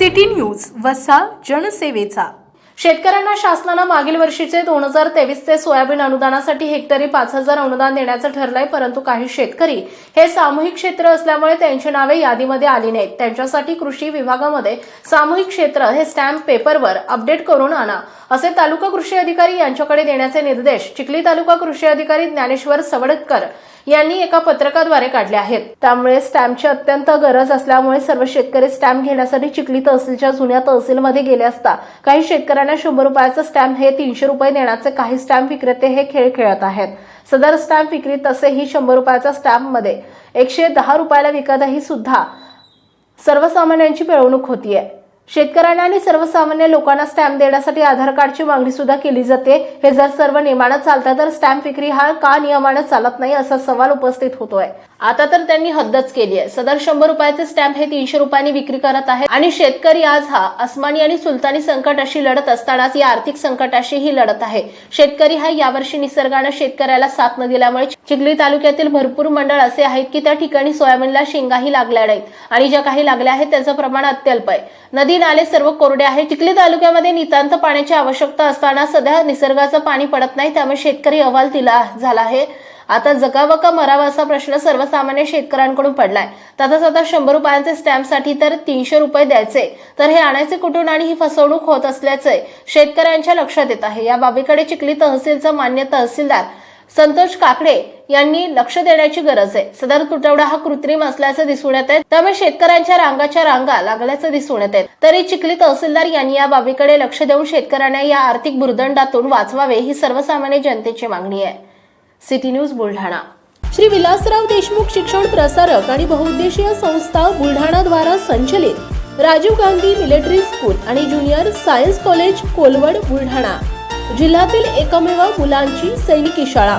City news वसा जनसेवेचा. शेतकऱ्यांना शासनानं मागील वर्षीचे दोन हजार तेवीसचे सोयाबीन अनुदानासाठी हेक्टरी पाच हजार अनुदान देण्याचं ठरलंय परंतु काही शेतकरी हे सामूहिक क्षेत्र असल्यामुळे त्यांची नावे यादीमध्ये आली नाहीत. त्यांच्यासाठी कृषी विभागामध्ये सामूहिक क्षेत्र हे स्टॅम्प पेपरवर अपडेट करून आणा असे तालुका कृषी अधिकारी यांच्याकडे देण्याचे निर्देश. चिखली तालुका कृषी अधिकारी ज्ञानेश्वर सवडकर यांनी एका पत्रकाद्वारे काढले आहेत. त्यामुळे स्टॅम्पची अत्यंत गरज असल्यामुळे सर्व शेतकरी स्टॅम्प घेण्यासाठी चिखली तहसीलच्या जुन्या तहसीलमध्ये गेले असता काही शेतकऱ्यांना शंभर रुपयाचं स्टॅम्प हे तीनशे रुपये देण्याचे काही स्टॅम्प विक्रेते हे खेळ खेळत आहेत. सदर स्टॅम्प विक्री तसेही शंभर रुपयाचा स्टॅम्पमध्ये. एकशे दहा रुपयाला विकतही सुद्धा सर्वसामान्यांची पिळवणूक होतीये. शेतकऱ्यांना आणि सर्वसामान्य लोकांना स्टॅम्प देण्यासाठी आधार कार्डची मागणी सुद्धा केली जाते. हे जर सर्व नियमानं चालतं तर स्टॅम्प विक्री हा का नियमानं चालत नाही असा सवाल उपस्थित होतोय. आता तर त्यांनी हद्दच केली आहे. सदर शंभर रुपयाचे स्टॅम्प हे तीनशे रुपयांनी विक्री करत आहे आणि शेतकरी आज हा अस्मानी आणि सुलतानी संकट अशी लढत असतानाच या आर्थिक संकटाशीही लढत आहे. शेतकरी हा यावर्षी निसर्गानं शेतकऱ्याला साथ न दिल्यामुळे चिखली तालुक्यातील भरपूर मंडळ असे आहेत की त्या ठिकाणी सोयाबीनला शेंगाही लागल्या नाहीत. आणि ज्या काही लागल्या आहेत त्याचं प्रमाण अत्यल्प आहे. नदी नाले सर्व कोरडे आहे चिखली तालुक्यामध्ये नितांत पाण्याची आवश्यकता असताना सध्या निसर्गाचं पाणी पडत नाही त्यामुळे शेतकरी अहवाल दिला झाला आहे. आता जगावं का मरावं असा प्रश्न सर्वसामान्य शेतकऱ्यांकडून पडलाय. तसंच आता शंभर रुपयांचे स्टॅम्पसाठी तर तीनशे रुपये द्यायचे. तर हे आणायचे कुठून आणि ही फसवणूक होत असल्याचे शेतकऱ्यांच्या लक्षात येत आहे. या बाबीकडे चिखली तहसीलचा मान्य तहसीलदार संतोष काकडे यांनी लक्ष देण्याची गरज आहे. सदर तुटवडा हा कृत्रिम असल्याचं दिसून येत आहे त्यामुळे शेतकऱ्यांच्या रांगाच्या रांगा लागल्याचं दिसून येत आहे तरी चिखली तहसीलदार यांनी या बाबीकडे लक्ष देऊन शेतकऱ्यांना या आर्थिक भुर्दंडातून वाचवावे ही सर्वसामान्य जनतेची मागणी आहे. City news Buldhana. Shri Vilasrao Deshmukh शिक्षण प्रसारक आणि बहुउद्देशीय संस्था बुलढाणा द्वारा संचलित राजीव गांधी मिलिटरी स्कूल आणि junior science college Kolwad Buldhana. जिल्ह्यातील एकमेव मुलांची सैनिकी शाळा.